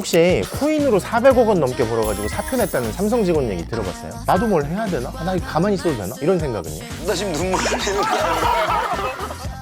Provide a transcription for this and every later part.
혹시 코인으로 400억 원 넘게 벌어가지고 사표 냈다는 삼성 직원 얘기 들어봤어요? 나도 뭘 해야 되나? 아, 나 이거 가만히 있어도 되나? 이런 생각은요? 나 지금 눈물 흘리는 거야.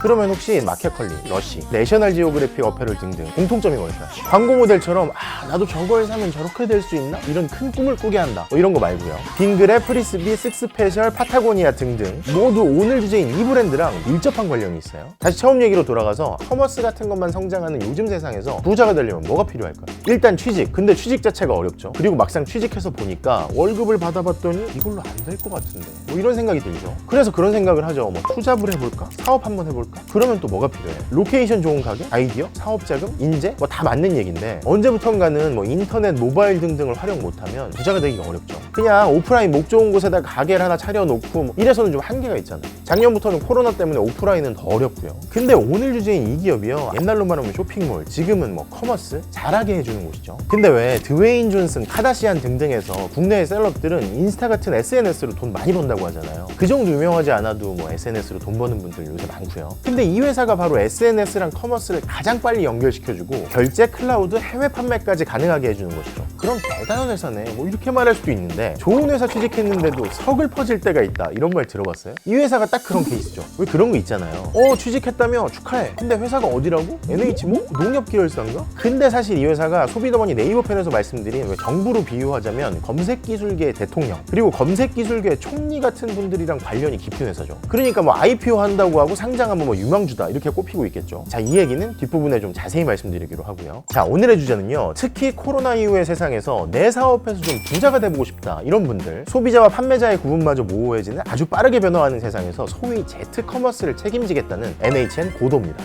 그러면 혹시 마켓컬리, 러시, 내셔널 지오그래픽 어페럴 등등 공통점이 뭘까요? 광고 모델처럼 아 나도 저걸 사면 저렇게 될 수 있나? 이런 큰 꿈을 꾸게 한다 뭐 이런 거 말고요 빙그레, 프리스비, 식스페셜, 파타고니아 등등 모두 오늘 주제인 이 브랜드랑 밀접한 관련이 있어요 다시 처음 얘기로 돌아가서 커머스 같은 것만 성장하는 요즘 세상에서 부자가 되려면 뭐가 필요할까요? 일단 취직 근데 취직 자체가 어렵죠 그리고 막상 취직해서 보니까 월급을 받아봤더니 이걸로 안 될 것 같은데 뭐 이런 생각이 들죠 그래서 그런 생각을 하죠 뭐 투잡을 해볼까? 사업 한번 해볼까? 그러면 또 뭐가 필요해? 로케이션 좋은 가게? 아이디어? 사업자금? 인재? 뭐 다 맞는 얘기인데 언제부턴가는 뭐 인터넷, 모바일 등등을 활용 못하면 부자가 되기가 어렵죠 그냥 오프라인 목 좋은 곳에다 가게를 하나 차려놓고 뭐 이래서는 좀 한계가 있잖아요 작년부터는 코로나 때문에 오프라인은 더 어렵고요 근데 오늘 주제인 이 기업이요 옛날로 말하면 쇼핑몰 지금은 뭐 커머스 잘하게 해주는 곳이죠 근데 왜 드웨인 존슨, 카다시안 등등에서 국내의 셀럽들은 인스타 같은 SNS로 돈 많이 번다고 하잖아요 그 정도 유명하지 않아도 뭐 SNS로 돈 버는 분들 요새 많고요 근데 이 회사가 바로 SNS랑 커머스를 가장 빨리 연결시켜주고 결제, 클라우드, 해외 판매까지 가능하게 해주는 곳이죠 그럼 대단한 회사네 뭐 이렇게 말할 수도 있는데 좋은 회사 취직했는데도 석을 퍼질 때가 있다 이런 말 들어봤어요? 이 회사가 딱 그런 케이스죠 왜 그런 거 있잖아요 어 취직했다며 축하해 근데 회사가 어디라고? NH모? 농협계열사인가? 근데 사실 이 회사가 소비더머니 네이버 편에서 말씀드린 왜 정부로 비유하자면 검색기술계의 대통령 그리고 검색기술계의 총리 같은 분들이랑 관련이 깊은 회사죠 그러니까 뭐 IPO 한다고 하고 상장하면 뭐 유망주다 이렇게 꼽히고 있겠죠 자 이 얘기는 뒷부분에 좀 자세히 말씀드리기로 하고요 자 오늘의 주제는요 특히 코로나 이후의 세상에서 내 사업에서 좀 부자가 돼보고 싶다 이런 분들 소비자와 판매자의 구분마저 모호해지는 아주 빠르게 변화하는 세상에서 소위 제트 커머스를 책임지겠다는 NHN 고도입니다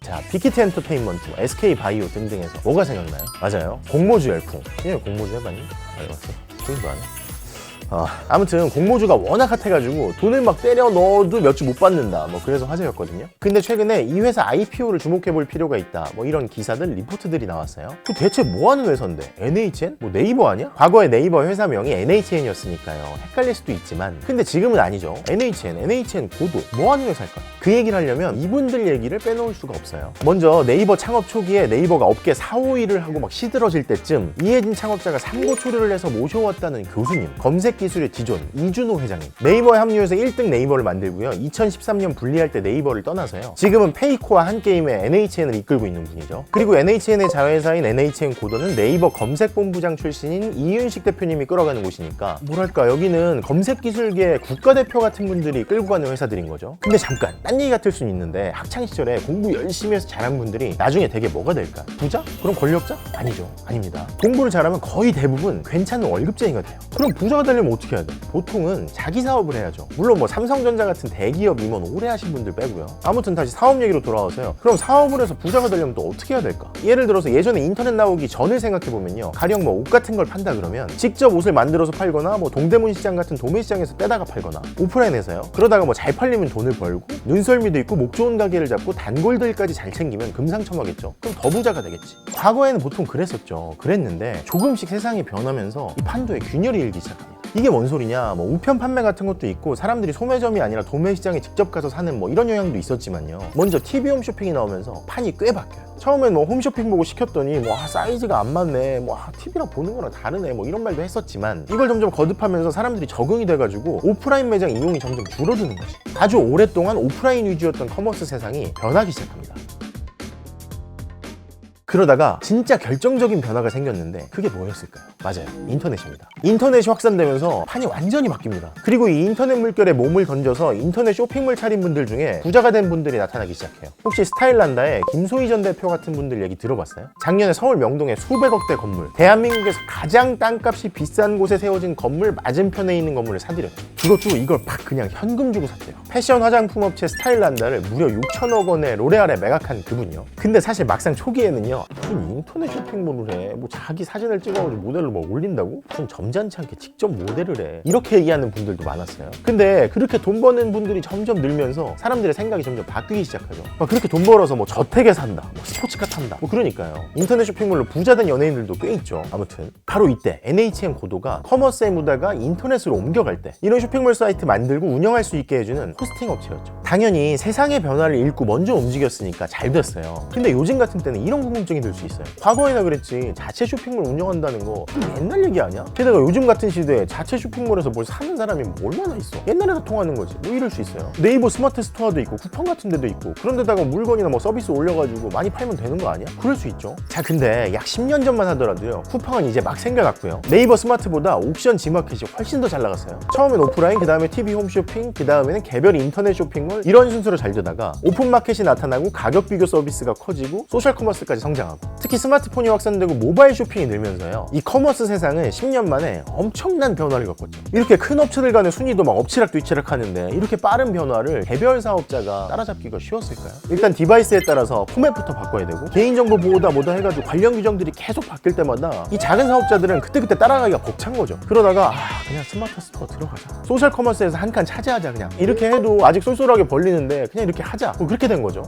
자, 빅히트 엔터테인먼트, SK 바이오 등등에서 뭐가 생각나요? 맞아요. 공모주 열풍. 예, 공모주 해봤니? 알았어. 게임도 안 해. 아, 아무튼 공모주가 워낙 핫해가지고 돈을 막 때려 넣어도 몇 주 못 받는다. 뭐 그래서 화제였거든요. 근데 최근에 이 회사 IPO를 주목해 볼 필요가 있다. 뭐 이런 기사들 리포트들이 나왔어요. 그 대체 뭐하는 회사인데? NHN? 뭐 네이버 아니야? 과거에 네이버 회사명이 NHN이었으니까요. 헷갈릴 수도 있지만. 근데 지금은 아니죠. NHN, NHN 고도 뭐하는 회사일까? 그 얘기를 하려면 이분들 얘기를 빼놓을 수가 없어요. 먼저 네이버 창업 초기에 네이버가 업계 4, 5위를 하고 막 시들어질 때쯤 이해진 창업자가 삼고초려를 해서 모셔왔다는 교수님 검색 기술의 지존 이준호 회장님. 네이버에 합류해서 1등 네이버를 만들고요. 2013년 분리할 때 네이버를 떠나서요. 지금은 페이코와 한 게임에 NHN을 이끌고 있는 분이죠. 그리고 NHN의 자회사인 NHN 고도는 네이버 검색본부장 출신인 이윤식 대표님이 끌어가는 곳이니까 뭐랄까 여기는 검색 기술계 국가대표 같은 분들이 끌고 가는 회사들인 거죠. 근데 잠깐 딴 얘기 같을 수는 있는데 학창 시절에 공부 열심히 해서 잘한 분들이 나중에 되게 뭐가 될까 부자? 그럼 권력자? 아니죠 아닙니다 공부를 잘하면 거의 대부분 괜찮은 월급쟁이가 돼요 그럼 부자가 되려면 어떻게 해야 돼? 보통은 자기 사업을 해야죠. 물론 뭐 삼성전자 같은 대기업 임원 오래 하신 분들 빼고요. 아무튼 다시 사업 얘기로 돌아와서요. 그럼 사업을 해서 부자가 되려면 또 어떻게 해야 될까? 예를 들어서 예전에 인터넷 나오기 전을 생각해 보면요. 가령 뭐 옷 같은 걸 판다 그러면 직접 옷을 만들어서 팔거나 뭐 동대문 시장 같은 도매 시장에서 떼다가 팔거나 오프라인에서요. 그러다가 뭐 잘 팔리면 돈을 벌고 눈 썰미도 있고 목 좋은 가게를 잡고 단골들까지 잘 챙기면 금상첨화겠죠. 그럼 더 부자가 되겠지. 과거에는 보통 그랬었죠. 그랬는데 조금씩 세상이 변하면서 이 판도에 균열이 일기 시작합니다. 이게 뭔 소리냐? 뭐 우편 판매 같은 것도 있고 사람들이 소매점이 아니라 도매 시장에 직접 가서 사는 뭐 이런 영향도 있었지만요. 먼저 TV 홈쇼핑이 나오면서 판이 꽤 바뀌어요. 처음엔 뭐 홈쇼핑 보고 시켰더니 뭐 아, 사이즈가 안 맞네, 뭐 아, TV랑 보는 거랑 다르네, 뭐 이런 말도 했었지만 이걸 점점 거듭하면서 사람들이 적응이 돼가지고 오프라인 매장 이용이 점점 줄어드는 거지. 아주 오랫동안 오프라인 위주였던 커머스 세상이 변하기 시작합니다. 그러다가 진짜 결정적인 변화가 생겼는데 그게 뭐였을까요? 맞아요. 인터넷입니다. 인터넷이 확산되면서 판이 완전히 바뀝니다. 그리고 이 인터넷 물결에 몸을 던져서 인터넷 쇼핑몰 차린 분들 중에 부자가 된 분들이 나타나기 시작해요. 혹시 스타일란다의 김소희 전 대표 같은 분들 얘기 들어봤어요? 작년에 서울 명동에 수백억대 건물, 대한민국에서 가장 땅값이 비싼 곳에 세워진 건물 맞은편에 있는 건물을 사들였죠. 그것도 이걸 팍 그냥 현금 주고 샀대요. 패션 화장품 업체 스타일란다를 무려 6천억 원에 로레알에 매각한 그분이요. 근데 사실 막상 초기에는요 야 무슨 인터넷 쇼핑몰을 해? 뭐 자기 사진을 찍어가지고 모델로 막 올린다고? 무슨 점잖지 않게 직접 모델을 해? 이렇게 얘기하는 분들도 많았어요. 근데 그렇게 돈 버는 분들이 점점 늘면서 사람들의 생각이 점점 바뀌기 시작하죠. 막 그렇게 돈 벌어서 뭐 저택에 산다, 뭐 스포츠카 탄다, 뭐 그러니까요. 인터넷 쇼핑몰로 부자 된 연예인들도 꽤 있죠. 아무튼 바로 이때 NHN 고도가 커머스의 무다가 인터넷으로 옮겨갈 때 이런 쇼핑몰 사이트 만들고 운영할 수 있게 해주는 호스팅 업체였죠. 당연히 세상의 변화를 읽고 먼저 움직였으니까 잘 됐어요. 근데 요즘 같은 때는 이런 궁금증 이 들 수 있어요. 과거에나 그랬지 자체 쇼핑몰 운영한다는 거 옛날 얘기 아니야? 게다가 요즘 같은 시대에 자체 쇼핑몰에서 뭘 사는 사람이 얼마나 있어? 옛날에도 통하는 거지. 뭐 이럴 수 있어요. 네이버 스마트 스토어도 있고 쿠팡 같은 데도 있고 그런 데다가 물건이나 뭐 서비스 올려가지고 많이 팔면 되는 거 아니야? 그럴 수 있죠. 자 근데 약 10년 전만 하더라도요. 쿠팡은 이제 막 생겨났고요. 네이버 스마트보다 옥션 지마켓이 훨씬 더 잘 나갔어요. 처음엔 오프라인, 그 다음에 TV 홈쇼핑, 그 다음에는 개별 인터넷 쇼핑몰 이런 순서로 잘 되다가 오픈마켓이 나타나고 가격 비교 서비스가 커지고 소셜 커머스까지 성장 하고 특히 스마트폰이 확산되고 모바일 쇼핑이 늘면서요. 이 커머스 세상은 10년 만에 엄청난 변화를 겪었죠. 이렇게 큰 업체들 간의 순위도 막 엎치락 뒤치락 하는데 이렇게 빠른 변화를 개별 사업자가 따라잡기가 쉬웠을까요? 일단 디바이스에 따라서 포맷부터 바꿔야 되고 개인정보 보호다 뭐다 해가지고 관련 규정들이 계속 바뀔 때마다 이 작은 사업자들은 그때그때 따라가기가 벅찬 거죠. 그러다가 아, 그냥 스마트 스토어 들어가자. 소셜 커머스에서 한 칸 차지하자 그냥. 이렇게 해도 아직 쏠쏠하게 벌리는데 그냥 이렇게 하자. 뭐 그렇게 된 거죠.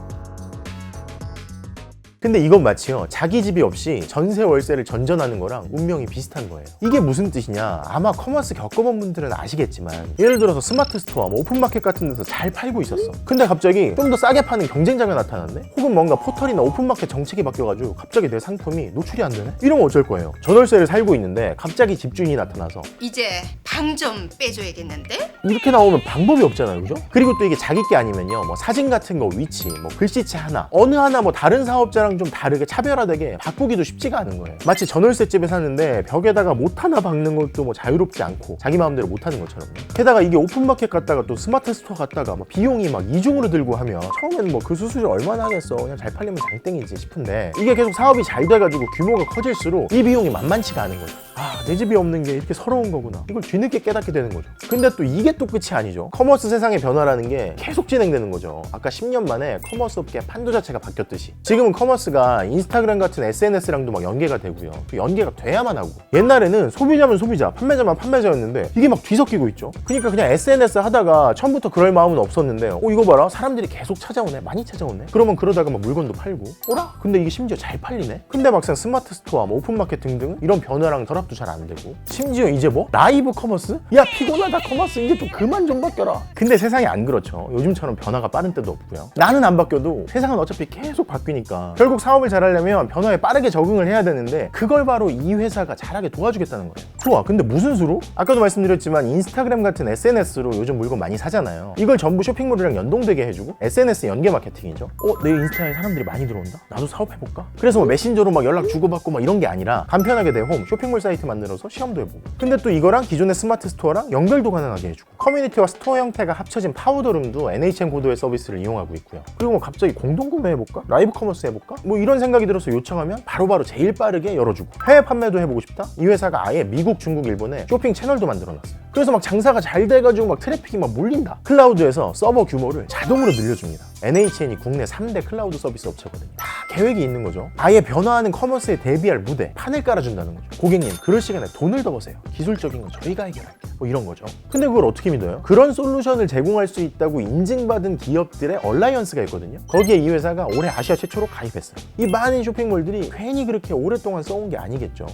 근데 이건 마치요 자기 집이 없이 전세 월세를 전전하는 거랑 운명이 비슷한 거예요. 이게 무슨 뜻이냐? 아마 커머스 겪어본 분들은 아시겠지만 예를 들어서 스마트 스토어 뭐 오픈마켓 같은 데서 잘 팔고 있었어. 근데 갑자기 좀 더 싸게 파는 경쟁자가 나타났네? 혹은 뭔가 포털이나 오픈마켓 정책이 바뀌어가지고 갑자기 내 상품이 노출이 안 되네? 이러면 어쩔 거예요. 전월세를 살고 있는데 갑자기 집주인이 나타나서 이제 방 좀 빼줘야겠는데? 이렇게 나오면 방법이 없잖아요, 그죠? 그리고 또 이게 자기 게 아니면요, 뭐 사진 같은 거 위치, 뭐 글씨체 하나, 어느 하나 뭐 다른 사업자랑 좀 다르게 차별화되게 바꾸기도 쉽지가 않은 거예요. 마치 전월세 집에 사는데 벽에다가 못 하나 박는 것도 뭐 자유롭지 않고 자기 마음대로 못 하는 것처럼. 게다가 이게 오픈마켓 갔다가 또 스마트 스토어 갔다가 막 비용이 막 이중으로 들고 하면 처음엔 뭐그 수수료 얼마나 하겠어, 그냥 잘 팔리면 장땡이지 싶은데 이게 계속 사업이 잘 돼가지고 규모가 커질수록 이 비용이 만만치가 않은 거죠. 아, 내 집이 없는 게 이렇게 서러운 거구나. 이걸 뒤늦게 깨닫게 되는 거죠. 근데 또 이게 또 끝이 아니죠. 커머스 세상의 변화라는 게 계속 진행되는 거죠. 아까 10년 만에 커머스 업계 판도 자체가 바뀌었듯이. 지금은 커머스가 인스타그램 같은 SNS랑도 막 연계가 되고요. 또 연계가 돼야만 하고. 옛날에는 소비자면 소비자, 판매자만 판매자였는데 이게 막 뒤섞이고 있죠. 그러니까 그냥 SNS 하다가 처음부터 그럴 마음은 없었는데 어, 이거 봐라. 사람들이 계속 찾아오네. 많이 찾아오네. 그러면 그러다가 막 물건도 팔고. 어라? 근데 이게 심지어 잘 팔리네. 근데 막상 스마트 스토어, 뭐 오픈마켓 등등 이런 변화랑 결합 도 잘 안 되고. 심지어 이제 뭐 라이브 커머스? 야 피곤하다 커머스 이제 좀 그만 좀 바뀌어라. 근데 세상이 안 그렇죠. 요즘처럼 변화가 빠른 때도 없고요. 나는 안 바뀌어도 세상은 어차피 계속 바뀌니까 결국 사업을 잘하려면 변화에 빠르게 적응을 해야 되는데 그걸 바로 이 회사가 잘하게 도와주겠다는 거예요. 좋아. 근데 무슨 수로? 아까도 말씀드렸지만 인스타그램 같은 SNS로 요즘 물건 많이 사잖아요. 이걸 전부 쇼핑몰이랑 연동되게 해주고 SNS 연계 마케팅이죠. 어, 내 인스타에 사람들이 많이 들어온다? 나도 사업해볼까? 그래서 뭐 메신저로 막 연락 주고받고 막 이런 게 아니라 간편하게 내 홈 쇼핑몰 사이트 만들어서 시험도 해보고. 근데 또 이거랑 기존의 스마트 스토어랑 연결도 가능하게 해주고. 커뮤니티와 스토어 형태가 합쳐진 파우더룸도 NHN 고도의 서비스를 이용하고 있고요. 그리고 뭐 갑자기 공동구매 해볼까? 라이브 커머스 해볼까? 뭐 이런 생각이 들어서 요청하면 바로바로 제일 빠르게 열어주고. 해외 판매도 해보고 싶다? 이 회사가 아예 미국, 중국, 일본에 쇼핑 채널도 만들어놨어요. 그래서 막 장사가 잘 돼가지고 막 트래픽이 막 몰린다. 클라우드에서 서버 규모를 자동으로 늘려줍니다. NHN이 국내 3대 클라우드 서비스 업체거든요. 다 계획이 있는 거죠. 아예 변화하는 커머스에 대비할 무대, 판을 깔아준다는 거죠. 고객님, 그럴 시간에 돈을 더 버세요. 기술적인 건 저희가 해결할게요. 뭐 이런 거죠. 근데 그걸 어떻게 믿어요? 그런 솔루션을 제공할 수 있다고 인증받은 기업들의 얼라이언스가 있거든요. 거기에 이 회사가 올해 아시아 최초로 가입했어요. 이 많은 쇼핑몰들이 괜히 그렇게 오랫동안 써온 게 아니겠죠.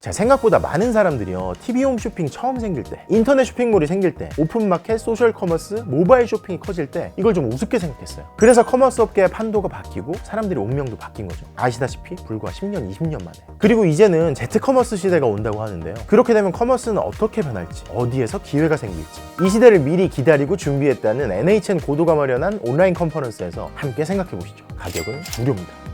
자, 생각보다 많은 사람들이요. TV 홈쇼핑 처음 생길 때, 인터넷 쇼핑몰이 생길 때, 오픈마켓, 소셜 커머스, 모바일 쇼핑이 커질 때 이걸 좀 우습게 생각했어요. 그래서 커머스 업계의 판도가 바뀌고 사람들의 운명도 바뀐 거죠. 아시다시피 불과 10년, 20년 만에. 그리고 이제는 제트 커머스 시대가 온다고 하는데요. 그렇게 되면 커머스는 어떻게 변할지, 어디에서 기회가 생길지 이 시대를 미리 기다리고 준비했다는 NHN 고도가 마련한 온라인 컨퍼런스에서 함께 생각해 보시죠. 가격은 무료입니다.